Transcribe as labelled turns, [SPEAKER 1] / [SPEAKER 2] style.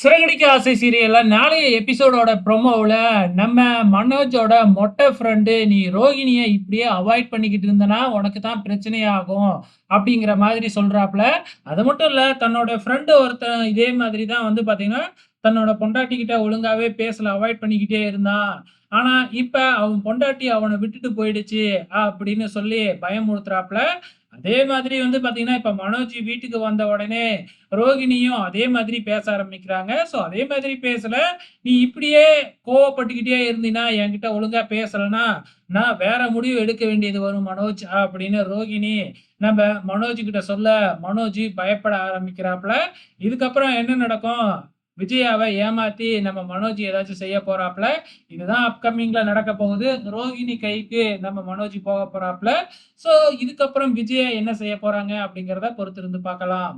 [SPEAKER 1] சிறகடிக்க ஆசை சீரியல்ல நாளைய எபிசோடோட ப்ரொமோவில் நம்ம மனோஜோட மொட்டை ஃப்ரெண்டு நீ ரோஹிணியை இப்படியே அவாய்ட் பண்ணிக்கிட்டு இருந்தனா உனக்கு தான் பிரச்சனையாகும் அப்படிங்கிற மாதிரி சொல்கிறாப்புல அது மட்டும் இல்லை தன்னோட ஃப்ரெண்டு ஒருத்தன் இதே மாதிரி தான் வந்து பார்த்தீங்கன்னா தன்னோட பொண்டாட்டிக்கிட்ட ஒழுங்காவே பேசல அவாய்ட் பண்ணிக்கிட்டே இருந்தான். ஆனால் இப்போ அவன் பொண்டாட்டி அவனை விட்டுட்டு போயிடுச்சு அப்படின்னு சொல்லி பயமுறுத்துறாப்புல. அதே மாதிரி வந்து பாத்தீங்கன்னா இப்ப மனோஜ் வீட்டுக்கு வந்த உடனே ரோகிணியும் அதே மாதிரி பேச ஆரம்பிக்கிறாங்க. ஸோ அதே மாதிரி பேசல. நீ இப்படியே கோவப்பட்டுக்கிட்டே இருந்தீன்னா என்கிட்ட ஒழுங்கா பேசலன்னா நான் வேற முடிவு எடுக்க வேண்டியது வரும் மனோஜ் அப்படின்னு ரோகிணி நம்ம மனோஜ் கிட்ட சொல்ல மனோஜ் பயப்பட ஆரம்பிக்கிறாப்புல. இதுக்கப்புறம் என்ன நடக்கும்? விஜயாவை ஏமாத்தி நம்ம மனோஜ் ஏதாச்சும் செய்ய போறாப்ல? இதுதான் அப்கமிங்ல நடக்க போகுது. ரோஹிணி கைக்கு நம்ம மனோஜ் போக போறாப்ல. சோ இதுக்கப்புறம் விஜயா என்ன செய்ய போறாங்க அப்படிங்கிறத பொறுத்திருந்து பார்க்கலாம்.